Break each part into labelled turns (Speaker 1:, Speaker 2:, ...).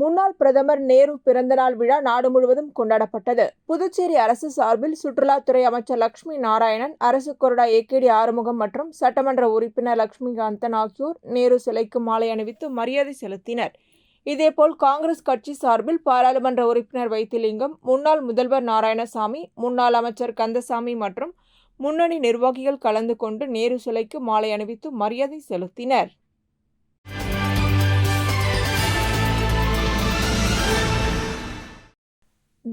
Speaker 1: முன்னாள் பிரதமர் நேரு பிறந்தநாள் விழா நாடு முழுவதும் கொண்டாடப்பட்டது புதுச்சேரி அரசு சார்பில் சுற்றுலாத்துறை அமைச்சர் லட்சுமி நாராயணன் அரசு கொறடா ஏகேடி ஆறுமுகம் மற்றும் சட்டமன்ற உறுப்பினர் லட்சுமிகாந்தன் ஆகியோர் நேரு சிலைக்கு மாலை அணிவித்து மரியாதை செலுத்தினர் இதேபோல் காங்கிரஸ் கட்சி சார்பில் பாராளுமன்ற உறுப்பினர் வைத்திலிங்கம் முன்னாள் முதல்வர் நாராயணசாமி முன்னாள் அமைச்சர் கந்தசாமி மற்றும் முன்னணி நிர்வாகிகள் கலந்து கொண்டு நேரு சிலைக்கு மாலை அணிவித்து மரியாதை செலுத்தினர்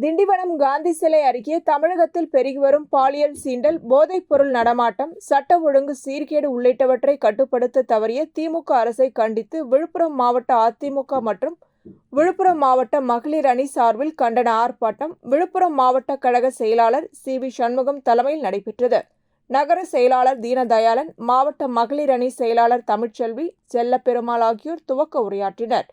Speaker 1: திண்டிவனம் காந்தி சிலை அருகே தமிழகத்தில் பெருகி வரும் பாலியல் சீண்டல் போதைப் பொருள் நடமாட்டம் சட்ட ஒழுங்கு சீர்கேடு உள்ளிட்டவற்றை கட்டுப்படுத்த தவறிய திமுக அரசை கண்டித்து விழுப்புரம் மாவட்ட அதிமுக மற்றும் விழுப்புரம் மாவட்ட மகளிர் அணி சார்பில் கண்டன ஆர்ப்பாட்டம் விழுப்புரம் மாவட்ட கழக செயலாளர் சி வி சண்முகம் தலைமையில் நடைபெற்றது நகர செயலாளர் தீனதயாளன் மாவட்ட மகளிர் அணி செயலாளர் தமிழ்ச்செல்வி செல்லப்பெருமாள் ஆகியோர் துவக்க உரையாற்றினர்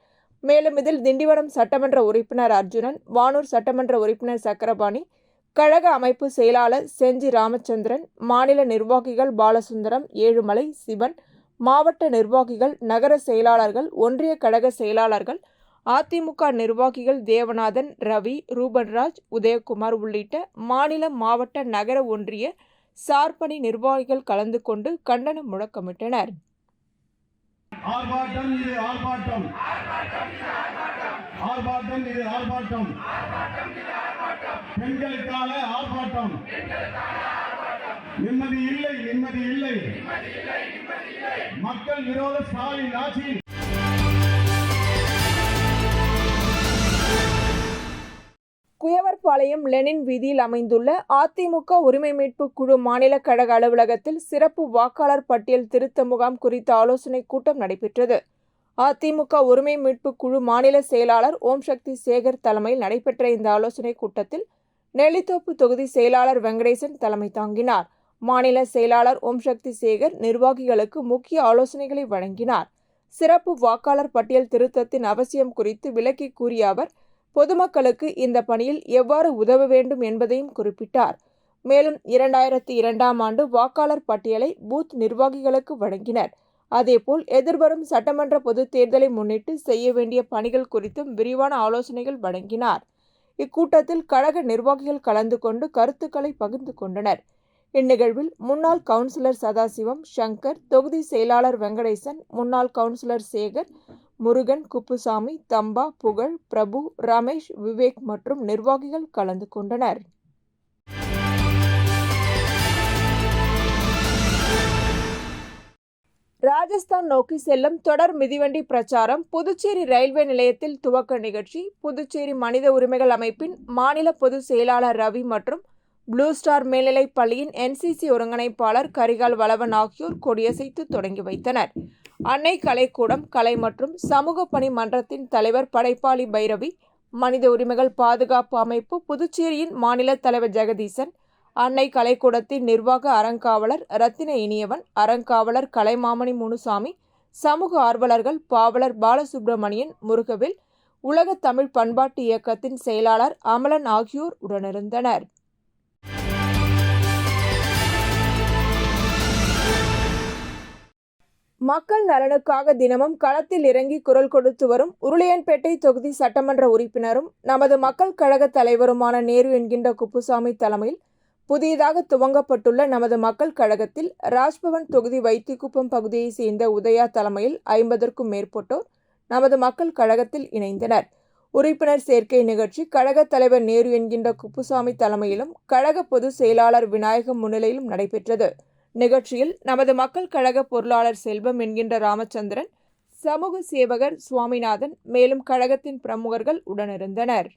Speaker 1: மேலும் இதில் திண்டிவனம் சட்டமன்ற உறுப்பினர் அர்ஜுனன் வானூர் சட்டமன்ற உறுப்பினர் சக்கரபாணி கழக அமைப்பு செயலாளர் செஞ்சி ராமச்சந்திரன் மாநில நிர்வாகிகள் பாலசுந்தரம் ஏழுமலை சிவன் மாவட்ட நிர்வாகிகள் நகர செயலாளர்கள் ஒன்றிய கழக செயலாளர்கள் அதிமுக நிர்வாகிகள் தேவநாதன் ரவி ரூபன்ராஜ் உதயகுமார் உள்ளிட்ட மாநில மாவட்ட நகர ஒன்றிய சார்பணி நிர்வாகிகள் கலந்து கொண்டு கண்டனம் முழக்கமிட்டனர் ஆர்ப்பாட்டம் இது ஆர்ப்பாட்டம் ஆர்ப்பாட்டம் இது ஆர்ப்பாட்டம் பெண்களுக்கான ஆர்ப்பாட்டம் நிம்மதி இல்லை நிம்மதி இல்லை மக்கள் விரோத ஸ்டாலின் ஆட்சி பாளையம் லெனின் வீதியில் அமைந்துள்ள அதிமுக உரிமை மீட்பு குழு மாநில கழக அலுவலகத்தில் சிறப்பு வாக்காளர் பட்டியல் திருத்த முகாம் குறித்த ஆலோசனைக் கூட்டம் நடைபெற்றது அதிமுக உரிமை மீட்பு குழு மாநில செயலாளர் ஓம் சக்தி சேகர் தலைமையில் நடைபெற்ற இந்த ஆலோசனைக் கூட்டத்தில் நெல்லித்தோப்பு தொகுதி செயலாளர் வெங்கடேசன் தலைமை தாங்கினார் மாநில செயலாளர் ஓம் சக்தி சேகர் நிர்வாகிகளுக்கு முக்கிய ஆலோசனைகளை வழங்கினார் சிறப்பு வாக்காளர் பட்டியல் திருத்தத்தின் அவசியம் குறித்து விளக்கி கூறிய அவர் பொதுமக்களுக்கு இந்த பணியில் எவ்வாறு உதவ வேண்டும் என்பதையும் குறிப்பிட்டார் மேலும் இரண்டாயிரத்தி இரண்டாம் ஆண்டு வாக்காளர் பட்டியலை பூத் நிர்வாகிகளுக்கு வழங்கினர் அதேபோல் எதிர்வரும் சட்டமன்ற பொதுத் தேர்தலை முன்னிட்டு செய்ய வேண்டிய பணிகள் குறித்தும் விரிவான ஆலோசனைகள் வழங்கினார் இக்கூட்டத்தில் கழக நிர்வாகிகள் கலந்து கொண்டு கருத்துக்களை பகிர்ந்து கொண்டனர் இந்நிகழ்வில் முன்னாள் கவுன்சிலர் சதாசிவம் சங்கர் தொகுதி செயலாளர் வெங்கடேசன் முன்னாள் கவுன்சிலர் சேகர் முருகன் குப்புசாமி தம்பா புகழ் பிரபு ரமேஷ் விவேக் மற்றும் நிர்வாகிகள் கலந்து கொண்டனர் ராஜஸ்தான் நோக்கி செல்லும் தொடர் மிதிவண்டி பிரச்சாரம் புதுச்சேரி ரயில்வே நிலையத்தில் துவக்க நிகழ்ச்சி புதுச்சேரி மனித உரிமைகள் அமைப்பின் மாநில பொதுச் செயலாளர் ரவி மற்றும் ப்ளூ ஸ்டார் மேல்நிலைப் பள்ளியின் என்சிசி ஒருங்கிணைப்பாளர் கரிகால் வளவன் ஆகியோர் கொடியசைத்து தொடங்கி வைத்தனர் அன்னை கலைக்கூடம் கலை மற்றும் சமூக பணி மன்றத்தின் தலைவர் படைப்பாளி பைரவி மனித உரிமைகள் பாதுகாப்பு அமைப்பு புதுச்சேரியின் மாநில தலைவர் ஜெகதீசன் அன்னை கலைக்கூடத்தின் நிர்வாக அறங்காவலர் ரத்தின இனியவன் அறங்காவலர் கலைமாமணி முனுசாமி சமூக ஆர்வலர்கள் பாவலர் பாலசுப்ரமணியன் முருகவில் உலக தமிழ் பண்பாட்டு இயக்கத்தின் செயலாளர் அமலன் ஆகியோர் உடனிருந்தனர் மக்கள் நலனுக்காக தினமும் களத்தில் இறங்கி குரல் கொடுத்து வரும் உருளையன்பேட்டை தொகுதி சட்டமன்ற உறுப்பினரும் நமது மக்கள் கழக தலைவருமான நேரு என்கின்ற குப்புசாமி தலைமையில் புதியதாக துவங்கப்பட்டுள்ள நமது மக்கள் கழகத்தில் ராஜ்பவன் தொகுதி வைத்திக்குப்பம் பகுதியை சேர்ந்த உதயா தலைமையில் ஐம்பதற்கும் மேற்பட்டோர் நமது மக்கள் கழகத்தில் இணைந்தனர் உறுப்பினர் சேர்க்கை நிகழ்ச்சி கழக தலைவர் நேரு என்கின்ற குப்புசாமி தலைமையிலும் கழக பொதுச் செயலாளர் விநாயகம் முன்னிலையிலும் நடைபெற்றது நிகழ்ச்சியில் நமது மக்கள் கழக பொருளாளர் செல்வம் என்கின்ற ராமச்சந்திரன் சமூக சேவகர் சுவாமிநாதன் மேலும் கழகத்தின் பிரமுகர்கள் உடனிருந்தனர்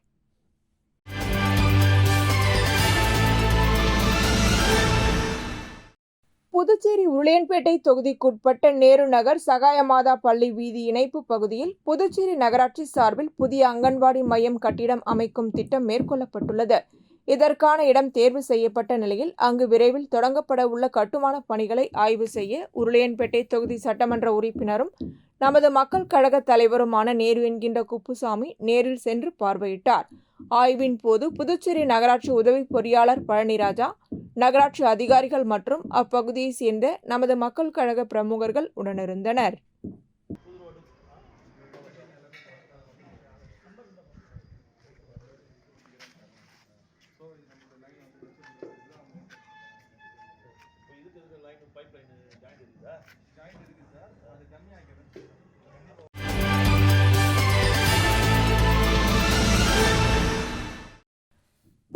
Speaker 1: புதுச்சேரி உருளையன்பேட்டை தொகுதிக்குட்பட்ட நேரு நகர் சகாயமாதா பள்ளி வீதி இணைப்பு பகுதியில் புதுச்சேரி நகராட்சி சார்பில் புதிய அங்கன்வாடி மையம் கட்டிடம் அமைக்கும் திட்டம் மேற்கொள்ளப்பட்டுள்ளது இதற்கான இடம் தேர்வு செய்யப்பட்ட நிலையில் அங்கு விரைவில் தொடங்கப்பட உள்ள கட்டுமான பணிகளை ஆய்வு செய்ய உருளையன்பேட்டை தொகுதி சட்டமன்ற உறுப்பினரும் நமது மக்கள் கழக தலைவருமான நேரு என்கின்ற குப்புசாமி நேரில் சென்று பார்வையிட்டார் ஆய்வின் போது புதுச்சேரி நகராட்சி உதவி பொறியாளர் பழனிராஜா நகராட்சி அதிகாரிகள் மற்றும் அப்பகுதியை சேர்ந்த நமது மக்கள் கழக பிரமுகர்கள் உடனிருந்தனர்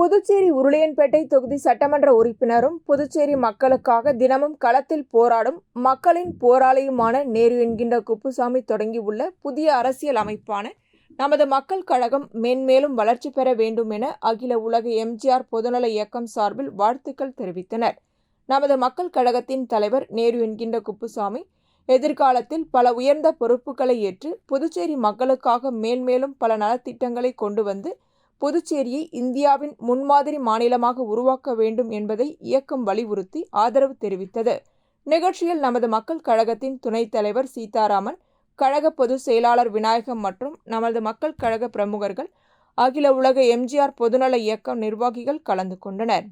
Speaker 1: புதுச்சேரி உருளையன்பேட்டை தொகுதி சட்டமன்ற உறுப்பினரும் புதுச்சேரி மக்களுக்காக தினமும் களத்தில் போராடும் மக்களின் போராளியுமான நேரு என்கின்ற குப்புசாமி தொடங்கியுள்ள புதிய அரசியல் அமைப்பான நமது மக்கள் கழகம் மென்மேலும் வளர்ச்சி பெற வேண்டும் என அகில உலக எம்ஜிஆர் பொதுநல இயக்கம் சார்பில் வாழ்த்துக்கள் தெரிவித்தனர் நமது மக்கள் கழகத்தின் தலைவர் நேரு என்கின்ற குப்புசாமி எதிர்காலத்தில் பல உயர்ந்த பொறுப்புகளை ஏற்று புதுச்சேரி மக்களுக்காக மேன்மேலும் பல நலத்திட்டங்களை கொண்டு வந்து புதுச்சேரியை இந்தியாவின் முன்மாதிரி மாநிலமாக உருவாக்க வேண்டும் என்பதை இயக்கம் வலியுறுத்தி ஆதரவு தெரிவித்தது நிகழ்ச்சியில் நமது மக்கள் கழகத்தின் துணைத் தலைவர் சீதாராமன் கழக பொதுச் செயலாளர் விநாயகம் மற்றும் நமது மக்கள் கழக பிரமுகர்கள் அகில உலக எம்ஜிஆர் பொதுநல இயக்கம் நிர்வாகிகள் கலந்து கொண்டனர்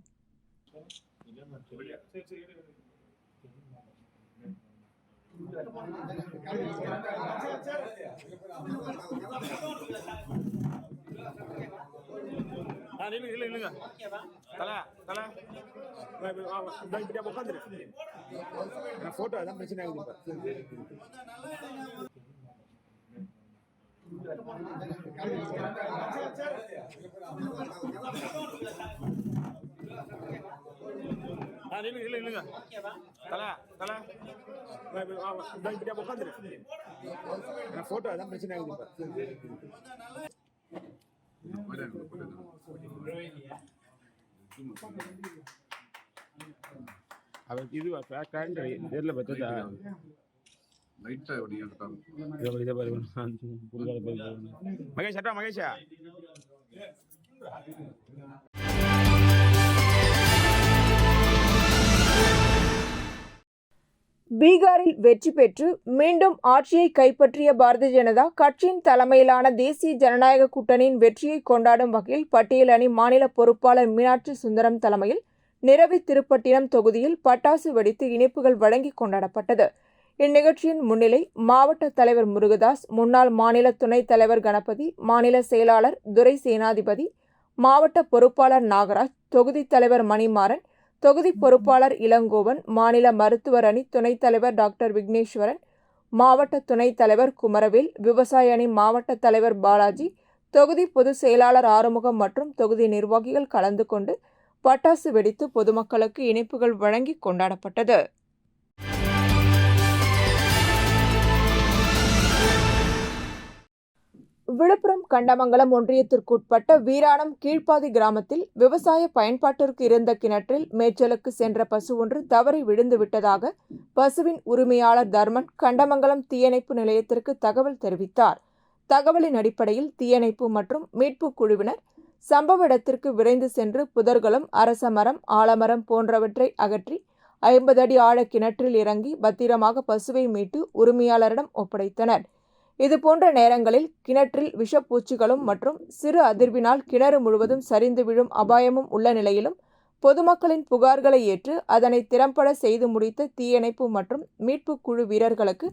Speaker 1: நில்லு நில்லு நில்லுங்க தல தல இப்படியா உட்காந்துரு நான் போட்டோ அதான் பிரச்சனை ஆகுது நான் போட்டோ அதான் பிரச்சனை ஆகுது அவர் இது ஃபேக்டான்ற நேரில் பார்த்ததா லைட்டாக அப்படி இதை இதை மகேஷ் மகேஷா பீகாரில் வெற்றி பெற்று மீண்டும் ஆட்சியை கைப்பற்றிய பாரதிய ஜனதா கட்சியின் தலைமையிலான தேசிய ஜனநாயக கூட்டணியின் வெற்றியை கொண்டாடும் வகையில் பட்டியல் அணி மாநில பொறுப்பாளர் மீனாட்சி சுந்தரம் தலைமையில் நிரவி திருப்பட்டினம் தொகுதியில் பட்டாசு வெடித்து இனிப்புகள் வழங்கி கொண்டாடப்பட்டது இந்நிகழ்ச்சியின் முன்னிலை மாவட்ட தலைவர் முருகதாஸ் முன்னாள் மாநில துணைத் தலைவர் கணபதி மாநில செயலாளர் துரை சேனாதிபதி மாவட்ட பொறுப்பாளர் நாகராஜ் தொகுதி தலைவர் மணிமாறன் தொகுதி பொறுப்பாளர் இளங்கோவன் மாநில மருத்துவர் அணி துணைத் தலைவர் டாக்டர் விக்னேஸ்வரன் மாவட்ட துணைத் தலைவர் குமரவேல் விவசாய அணி மாவட்ட தலைவர் பாலாஜி தொகுதி பொதுச் செயலாளர் ஆறுமுகம் மற்றும் தொகுதி நிர்வாகிகள் கலந்து கொண்டு பட்டாசு வெடித்து பொதுமக்களுக்கு இணைப்புகள் வழங்கி கொண்டாடப்பட்டது விழுப்புரம் கண்டமங்கலம் ஒன்றியத்திற்குட்பட்ட வீராணம் கீழ்ப்பாதி கிராமத்தில் விவசாய பயன்பாட்டிற்கு இருந்த கிணற்றில் மேய்ச்சலுக்கு சென்ற பசு ஒன்று தவறி விழுந்து விட்டதாக பசுவின் உரிமையாளர் தர்மன் கண்டமங்கலம் தீயணைப்பு நிலையத்திற்கு தகவல் தெரிவித்தார் தகவலின் அடிப்படையில் தீயணைப்பு மற்றும் மீட்பு குழுவினர் சம்பவ இடத்திற்கு விரைந்து சென்று புதர்களும் அரச மரம் ஆலமரம் போன்றவற்றை அகற்றி ஐம்பது அடி ஆழ கிணற்றில் இறங்கி பத்திரமாக பசுவை மீட்டு உரிமையாளரிடம் ஒப்படைத்தனர் இது போன்ற நேரங்களில் கிணற்றில் விஷப்பூச்சிகளும் மற்றும் சிறு அதிர்வினால் கிணறு முழுவதும் சரிந்து விழும் அபாயமும் உள்ள நிலையிலும் பொதுமக்களின் புகார்களை ஏற்று அதனை திறம்பட செய்து முடித்த தீயணைப்பு மற்றும் மீட்பு குழு வீரர்களுக்கு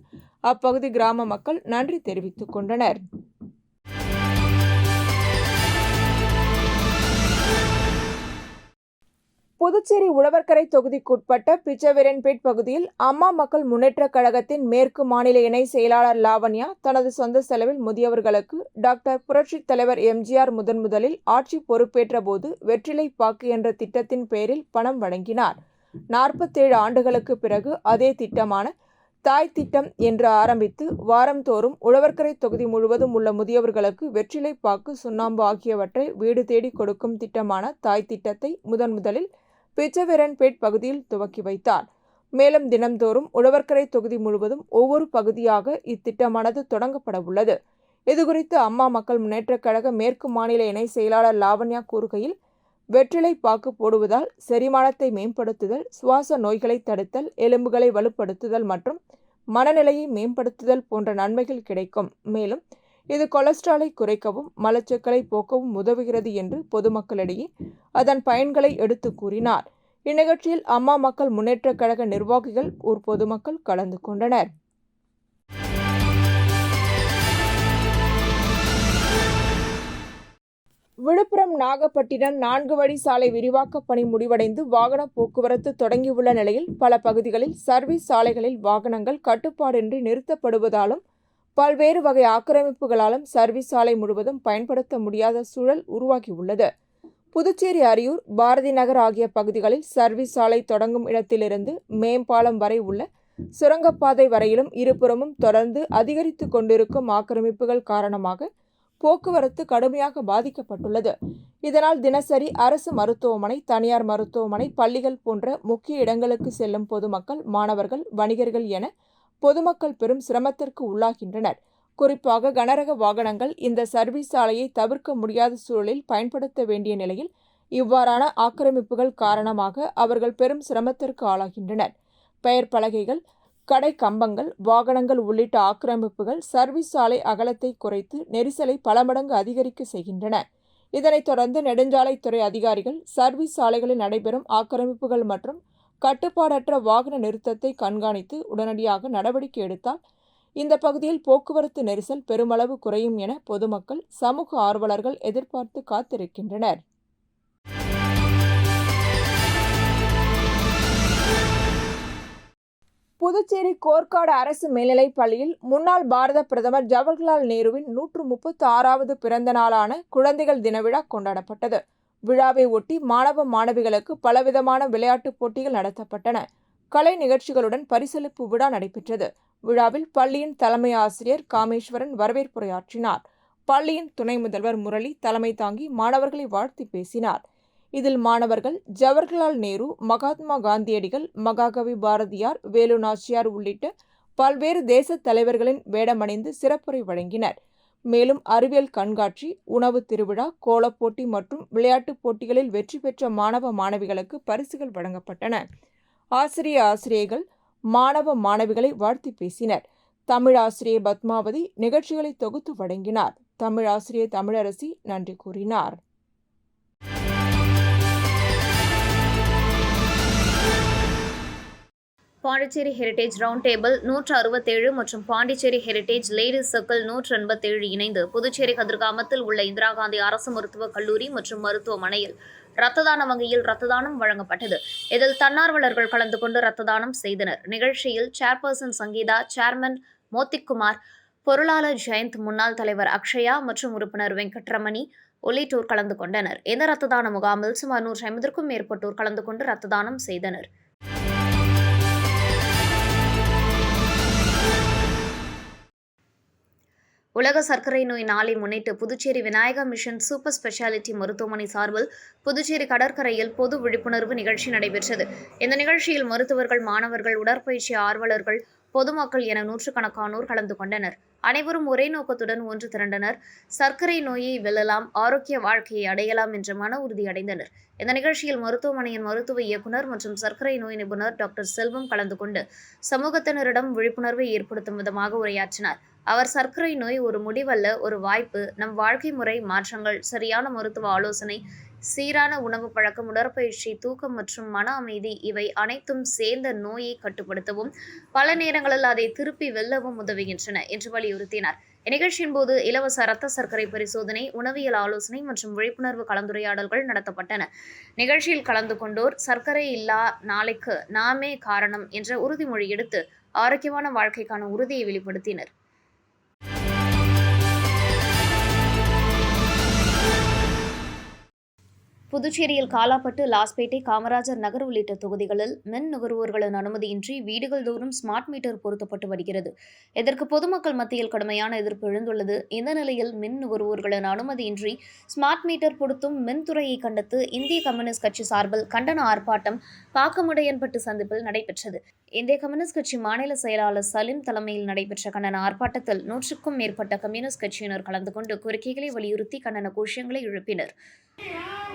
Speaker 1: அப்பகுதி கிராம மக்கள் நன்றி தெரிவித்துக் கொண்டனர் புதுச்சேரி உழவர்கரை தொகுதிக்குட்பட்ட பிச்சவிரன்பேட் பகுதியில் அம்மா மக்கள் முன்னேற்றக் கழகத்தின் மேற்கு மாநில இணை செயலாளர் லாவண்யா தனது சொந்த செலவில் முதியவர்களுக்கு டாக்டர் புரட்சித் தலைவர் எம்ஜிஆர் முதன் முதலில் ஆட்சி பொறுப்பேற்ற போது வெற்றிலை பாக்கு என்ற திட்டத்தின் பெயரில் பணம் வழங்கினார் நாற்பத்தேழு ஆண்டுகளுக்கு பிறகு அதே திட்டமான தாய் திட்டம் என்று ஆரம்பித்து வாரந்தோறும் உழவர்கரை தொகுதி முழுவதும் உள்ள முதியவர்களுக்கு வெற்றிலை பாக்கு சுண்ணாம்பு ஆகியவற்றை வீடு தேடி கொடுக்கும் திட்டமான தாய் திட்டத்தை முதன் முதலில் பிச்சவெரன்பேட் பகுதியில் துவக்கி வைத்தார் மேலும் தினம்தோறும் உழவர்கரை தொகுதி முழுவதும் ஒவ்வொரு பகுதியாக இத்திட்டமானது தொடங்கப்பட உள்ளது இதுகுறித்து அம்மா மக்கள் முன்னேற்றக் கழக மேற்கு மாநில இணை செயலாளர் லாவண்யா கூறுகையில் வெற்றிலை பாக்கு போடுவதால் செரிமானத்தை மேம்படுத்துதல் சுவாச நோய்களை தடுத்தல் எலும்புகளை வலுப்படுத்துதல் மற்றும் மனநிலையை மேம்படுத்துதல் போன்ற நன்மைகள் கிடைக்கும் மேலும் இது கொலஸ்ட்ராலை குறைக்கவும் மலச்சிக்கலை போக்கவும் உதவுகிறது என்று பொதுமக்களிடையே அதன் பயன்களை எடுத்து கூறினார் இந்நிகழ்ச்சியில் அம்மா மக்கள் முன்னேற்றக் கழக நிர்வாகிகள் ஊர் பொதுமக்கள் கலந்து கொண்டனர் விழுப்புரம் நாகப்பட்டினம் நான்கு வழி சாலை விரிவாக்க பணி முடிவடைந்து வாகன போக்குவரத்து தொடங்கியுள்ள நிலையில் பல பகுதிகளில் சர்வீஸ் சாலைகளில் வாகனங்கள் கட்டுப்பாடின்றி நிறுத்தப்படுவதாலும் பல்வேறு வகை ஆக்கிரமிப்புகளாலும் சர்வீஸ் சாலை முழுவதும் பயன்படுத்த முடியாத சூழல் உருவாகியுள்ளது புதுச்சேரி அரியூர் பாரதி நகர் ஆகிய பகுதிகளில் சர்வீஸ் சாலை தொடங்கும் இடத்திலிருந்து மேம்பாலம் வரை உள்ள சுரங்கப்பாதை வரையிலும் இருபுறமும் தொடர்ந்து அதிகரித்து கொண்டிருக்கும் ஆக்கிரமிப்புகள் காரணமாக போக்குவரத்து கடுமையாக பாதிக்கப்பட்டுள்ளது இதனால் தினசரி அரசு மருத்துவமனை தனியார் மருத்துவமனை பள்ளிகள் போன்ற முக்கிய இடங்களுக்கு செல்லும் பொதுமக்கள் மாணவர்கள் வணிகர்கள் என பொதுமக்கள் பெரும் சிரமத்திற்கு உள்ளாகின்றனர் குறிப்பாக கனரக வாகனங்கள் இந்த சர்வீஸ் சாலையை தவிர்க்க முடியாத சூழலில் பயன்படுத்த வேண்டிய நிலையில் இவ்வாறான ஆக்கிரமிப்புகள் காரணமாக அவர்கள் பெரும் சிரமத்திற்கு ஆளாகின்றனர் பெயர் பலகைகள் கடை கம்பங்கள் வாகனங்கள் உள்ளிட்ட ஆக்கிரமிப்புகள் சர்வீஸ் சாலை அகலத்தை குறைத்து நெரிசலை பல மடங்கு அதிகரிக்க செய்கின்றன இதனைத் தொடர்ந்து நெடுஞ்சாலைத்துறை அதிகாரிகள் சர்வீஸ் சாலைகளில் நடைபெறும் ஆக்கிரமிப்புகள் மற்றும் கட்டுப்பாடற்ற வாகன நிறுத்தத்தை கண்காணித்து உடனடியாக நடவடிக்கை எடுத்தால் இந்த பகுதியில் போக்குவரத்து நெரிசல் பெருமளவு குறையும் என பொதுமக்கள் சமூக ஆர்வலர்கள் எதிர்பார்த்து காத்திருக்கின்றனர் புதுச்சேரி கோர்க்காடு அரசு மேல்நிலைப் பள்ளியில் முன்னாள் பாரத பிரதமர் ஜவஹர்லால் நேருவின் நூற்று முப்பத்தி ஆறாவது பிறந்த நாளான குழந்தைகள் தின விழா கொண்டாடப்பட்டது விழாவை ஒட்டி மாணவ மாணவிகளுக்கு பலவிதமான விளையாட்டுப் போட்டிகள் நடத்தப்பட்டன கலை நிகழ்ச்சிகளுடன் பரிசளிப்பு விழா நடைபெற்றது விழாவில் பள்ளியின் தலைமை ஆசிரியர் காமேஸ்வரன் வரவேற்புரையாற்றினார் பள்ளியின் துணை முதல்வர் முரளி தலைமை தாங்கி மாணவர்களை வாழ்த்தி பேசினார் இதில் மாணவர்கள் ஜவஹர்லால் நேரு மகாத்மா காந்தியடிகள் மகாகவி பாரதியார் வேலு நாச்சியார் உள்ளிட்ட பல்வேறு தேச தலைவர்களின் வேடமணிந்து சிறப்புரை வழங்கினர் மேலும் அறிவியல் கண்காட்சி உணவு திருவிழா கோலப்போட்டி மற்றும் விளையாட்டுப் போட்டிகளில் வெற்றி பெற்ற மாணவ மாணவிகளுக்கு பரிசுகள் வழங்கப்பட்டன ஆசிரிய ஆசிரியர்கள் மாணவ மாணவிகளை வாழ்த்தி பேசினர் தமிழ் ஆசிரியர் பத்மாவதி நிகழ்ச்சிகளை தொகுத்து வழங்கினார் தமிழ் ஆசிரியர் தமிழரசி நன்றி கூறினார்
Speaker 2: பாண்டிச்சேரி ஹெரிடேஜ் ரவுண்ட் டேபிள் நூற்று அறுபத்தேழு மற்றும் பாண்டிச்சேரி ஹெரிடேஜ் லேடிஸ் சர்க்கிள் நூற்று எண்பத்தேழு இணைந்து புதுச்சேரி கதிர்காமத்தில் உள்ள இந்திரா காந்தி அரசு மருத்துவக் கல்லூரி மற்றும் மருத்துவமனையில் ரத்த தான வங்கியில் ரத்த தானம் வழங்கப்பட்டது இதில் தன்னார்வலர்கள் கலந்து கொண்டு ரத்த தானம் செய்தனர் நிகழ்ச்சியில் சேர்பர்சன் சங்கீதா சேர்மன் மோத்திக்குமார் பொருளாளர் ஜெயந்த் முன்னாள் தலைவர் அக்ஷயா மற்றும் உறுப்பினர் வெங்கட்ரமணி உள்ளிட்டோர் கலந்து கொண்டனர் இந்த ரத்த தான முகாமில் சுமார் நூற்றி ஐம்பதற்கும் மேற்பட்டோர் கலந்து கொண்டு ரத்த தானம் செய்தனர் உலக சர்க்கரை நோய் நாளை முன்னிட்டு Puducherry Vinayaka mission super speciality மருத்துவமனை சார்பில் புதுச்சேரி கடற்கரையில் பொது விழிப்புணர்வு நிகழ்ச்சி நடைபெற்றது இந்த நிகழ்ச்சியில் மருத்துவர்கள் மாணவர்கள் உடற்பயிற்சி ஆர்வலர்கள் பொதுமக்கள் என நூற்றுக்கணக்கானோர் கலந்து கொண்டனர் அனைவரும் ஒரே நோக்கத்துடன் ஒன்று திரண்டனர் சர்க்கரை நோயை வெல்லலாம் ஆரோக்கிய வாழ்க்கையை அடையலாம் என்ற மன உறுதி அடைந்தனர் இந்த நிகழ்ச்சியில் மருத்துவமனையின் மருத்துவ இயக்குநர் மற்றும் சர்க்கரை நோய் நிபுணர் டாக்டர் செல்வம் கலந்து கொண்டு சமூகத்தினரிடம் விழிப்புணர்வை ஏற்படுத்தும் விதமாக உரையாற்றினார் அவர் சர்க்கரை நோய் ஒரு முடிவல்ல ஒரு வாய்ப்பு நம் வாழ்க்கை முறை மாற்றங்கள் சரியான மருத்துவ ஆலோசனை சீரான உணவு பழக்கம் உடற்பயிற்சி தூக்கம் மற்றும் மன அமைதி இவை அனைத்தும் சேர்ந்த நோயை கட்டுப்படுத்தவும் பல நேரங்களில் அதை திருப்பி வெல்லவும் உதவுகின்றன என்று வலியுறுத்தினார் இந்நிகழ்ச்சியின் போது இலவச ரத்த சர்க்கரை பரிசோதனை உணவியல் ஆலோசனை மற்றும் விழிப்புணர்வு கலந்துரையாடல்கள் நடத்தப்பட்டன நிகழ்ச்சியில் கலந்து கொண்டோர் சர்க்கரை இல்லா நாளைக்கு நாமே காரணம் என்ற உறுதிமொழி எடுத்து ஆரோக்கியமான வாழ்க்கைக்கான உறுதியை வெளிப்படுத்தினர் புதுச்சேரியில் காலாப்பட்டு லாஸ்பேட்டை காமராஜர் நகர் உள்ளிட்ட தொகுதிகளில் மின் நுகர்வோர்களின் அனுமதியின்றி வீடுகள் தோறும் ஸ்மார்ட் மீட்டர் பொருத்தப்பட்டு வருகிறது இதற்கு பொதுமக்கள் மத்தியில் கடுமையான எதிர்ப்பு எழுந்துள்ளது இந்த நிலையில் மின் நுகர்வோர்களின் அனுமதியின்றி ஸ்மார்ட் மீட்டர் பொருத்தும் மின்துறையை கண்டித்து இந்திய கம்யூனிஸ்ட் கட்சி சார்பில் கண்டன ஆர்ப்பாட்டம் பாக்கமுடையன்பட்டு சந்திப்பில் நடைபெற்றது இந்திய கம்யூனிஸ்ட் கட்சி மாநில செயலாளர் சலீம் தலைமையில் நடைபெற்ற கண்டன ஆர்ப்பாட்டத்தில் நூற்றுக்கும் மேற்பட்ட கம்யூனிஸ்ட் கட்சியினர் கலந்து கொண்டு கோரிக்கைகளை வலியுறுத்தி கண்டன கோஷங்களை எழுப்பினர்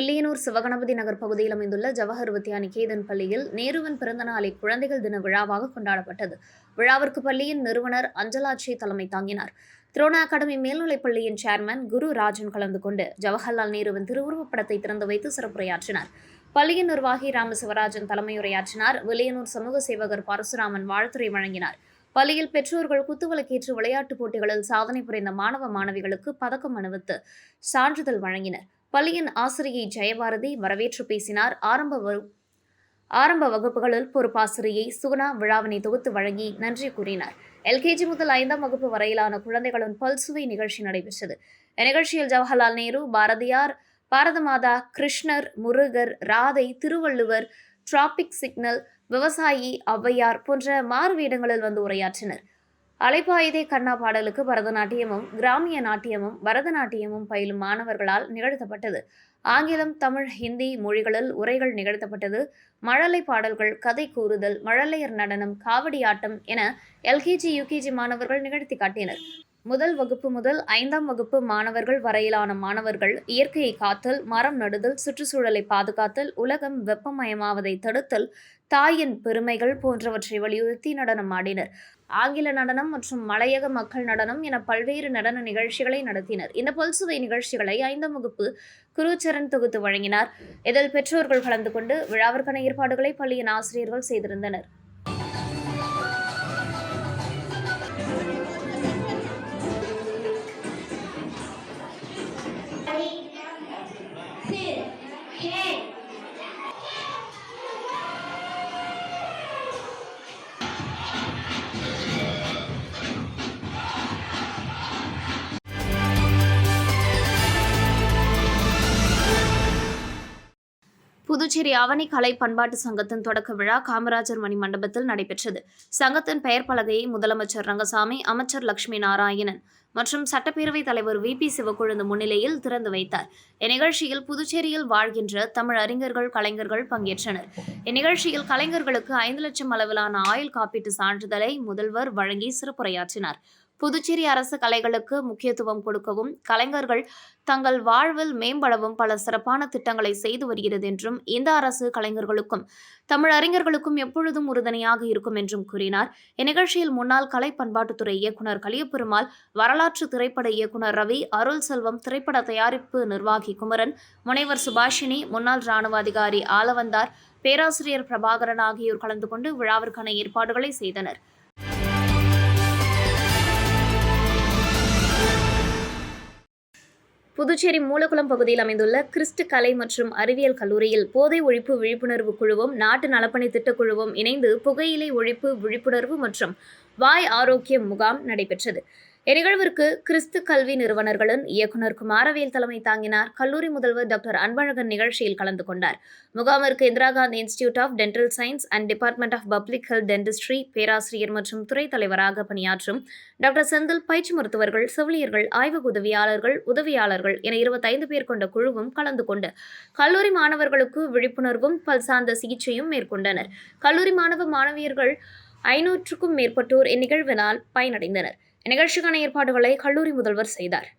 Speaker 2: வில்லியனூர் சிவகணபதி நகர் பகுதியில் அமைந்துள்ள ஜவஹர் வித்யா நிகேதன் பள்ளியில் நேருவின் பிறந்தநாளை குழந்தைகள் தின விழாவாக கொண்டாடப்பட்டது விழாவிற்கு பள்ளியின் நிறுவனர் அஞ்சலாட்சி தலைமை தாங்கினார் திரோணா அகாடமி மேல்நிலைப் பள்ளியின் சேர்மன் குரு ராஜன் கலந்து கொண்டு ஜவஹர்லால் நேருவின் திருவுருவப் படத்தை திறந்து வைத்து சிறப்புரையாற்றினார் பள்ளியின் நிர்வாகி ராம சிவராஜன் தலைமையுரையாற்றினார் வில்லியனூர் சமூக சேவகர் பரசுராமன் வாழ்த்துறை வழங்கினார் பள்ளியில் பெற்றோர்கள் குத்துவிளக்கேற்று விளையாட்டுப் போட்டிகளில் சாதனை புரிந்த மாணவ மாணவிகளுக்கு பதக்கம் அணிவித்து சான்றிதழ் வழங்கினர் பள்ளியின் ஆசிரியை ஜெயபாரதி வரவேற்று பேசினார் ஆரம்ப ஆரம்ப வகுப்புகளில் பொறுப்பாசிரியை சுகுணா விழாவினை தொகுத்து வழங்கி நன்றி கூறினார் எல்கேஜி முதல் ஐந்தாம் வகுப்பு வரையிலான குழந்தைகளின் பல்சுவை நிகழ்ச்சி நடைபெற்றது இந்நிகழ்ச்சியில் ஜவஹர்லால் நேரு பாரதியார் பாரதமாதா கிருஷ்ணர் முருகர் ராதை திருவள்ளுவர் டிராபிக் சிக்னல் விவசாயி ஔவையார் போன்ற மாறு வேடங்களில் வந்து உரையாற்றினர் அலைப்பாயுதே கண்ணா பாடலுக்கு பரதநாட்டியமும் கிராமிய நாட்டியமும் பரதநாட்டியமும் பயிலும் மாணவர்களால் நிகழ்த்தப்பட்டது ஆங்கிலம் தமிழ் ஹிந்தி மொழிகளில் உரைகள் நிகழ்த்தப்பட்டது மழலை பாடல்கள் கதை கூறுதல் மழலையர் நடனம் காவடி ஆட்டம் என எல்கேஜி யூகேஜி மாணவர்கள் நிகழ்த்தி காட்டினர் முதல் வகுப்பு முதல் ஐந்தாம் வகுப்பு மாணவர்கள் வரையிலான மாணவர்கள் இயற்கையை காத்தல் மரம் நடுதல் சுற்றுச்சூழலை பாதுகாத்தல் உலகம் வெப்பமயமாவதை தடுத்தல் தாயின் பெருமைகள் போன்றவற்றை வலியுறுத்தி நடனம் ஆடினர் ஆங்கில நடனம் மற்றும் மலையக மக்கள் நடனம் என பல்வேறு நடன நிகழ்ச்சிகளை நடத்தினர் இந்த பொல்சுவை நிகழ்ச்சிகளை ஐந்தாம் வகுப்பு குருச்சரன் தொகுத்து வழங்கினார் இதில் பெற்றோர்கள் கலந்து கொண்டு விழாவிற்கான ஏற்பாடுகளை பள்ளியின் ஆசிரியர்கள் செய்திருந்தனர் புதுச்சேரி அவனி கலை பண்பாட்டு சங்கத்தின் தொடக்க விழா காமராஜர் மணி மண்டபத்தில் நடைபெற்றது சங்கத்தின் பெயர் பலகையை முதலமைச்சர் ரங்கசாமி அமைச்சர் லட்சுமி நாராயணன் மற்றும் சட்டப்பேரவைத் தலைவர் வி பி சிவக்கொழுந்து முன்னிலையில் திறந்து வைத்தார் இந்நிகழ்ச்சியில் புதுச்சேரியில் வாழ்கின்ற தமிழ் அறிஞர்கள் கலைஞர்கள் பங்கேற்றனர் இந்நிகழ்ச்சியில் கலைஞர்களுக்கு ஐந்து லட்சம் அளவிலான ஆயுள் காப்பீட்டு சான்றிதழை முதல்வர் வழங்கி சிறப்புரையாற்றினார் புதுச்சேரி அரசு கலைகளுக்கு முக்கியத்துவம் கொடுக்கவும் கலைஞர்கள் தங்கள் வாழ்வில் மேம்படவும் பல சிறப்பான திட்டங்களை செய்து வருகிறது என்றும் இந்த அரசு கலைஞர்களுக்கும் தமிழ் அறிஞர்களுக்கும் எப்பொழுதும் உறுதுணையாக இருக்கும் என்றும் கூறினார் இந்நிகழ்ச்சியில் முன்னாள் கலை பண்பாட்டுத்துறை இயக்குனர் கலியபெருமாள் வரலாற்று திரைப்பட இயக்குனர் ரவி அருள் செல்வம் திரைப்பட தயாரிப்பு நிர்வாகி குமரன் முனைவர் சுபாஷினி முன்னாள் ராணுவ அதிகாரி ஆலவந்தார் பேராசிரியர் பிரபாகரன் ஆகியோர் கலந்து கொண்டு விழாவிற்கான ஏற்பாடுகளை செய்தனர் புதுச்சேரி மூலக்குளம் பகுதியில் அமைந்துள்ள கிறிஸ்ட் கலை மற்றும் அறிவியல் கல்லூரியில் போதை ஒழிப்பு விழிப்புணர்வு குழுவும் நாட்டு நலப்பணி திட்டக்குழுவும் இணைந்து புகையிலை ஒழிப்பு விழிப்புணர்வு மற்றும் வாய் ஆரோக்கியம் முகாம் நடைபெற்றது இந்நிகழ்விற்கு கிறிஸ்து கல்வி நிறுவனர்களின் இயக்குநர் குமாரவேல் தலைமை தாங்கினார் கல்லூரி முதல்வர் டாக்டர் அன்பழகன் நிகழ்ச்சியில் கலந்து கொண்டார் முகாமிற்கு Indira Gandhi institute of dental science and department of public health dentistry பேராசிரியர் மற்றும் துறை தலைவராக பணியாற்றும் டாக்டர் செந்தில் பயிற்சி மருத்துவர்கள் செவிலியர்கள் ஆய்வு உதவியாளர்கள் உதவியாளர்கள் என இருபத்தைந்து பேர் கொண்ட குழுவும் கலந்து கொண்டு கல்லூரி மாணவர்களுக்கு விழிப்புணர்வும் பல் சார்ந்த சிகிச்சையும் மேற்கொண்டனர் கல்லூரி மாணவ மாணவியர்கள் ஐநூற்றுக்கும் மேற்பட்டோர் இந்நிகழ்வினால் பயனடைந்தனர் நிகழ்ச்சிக்கான ஏற்பாடுகளை கல்லூரி முதல்வர் செய்தார்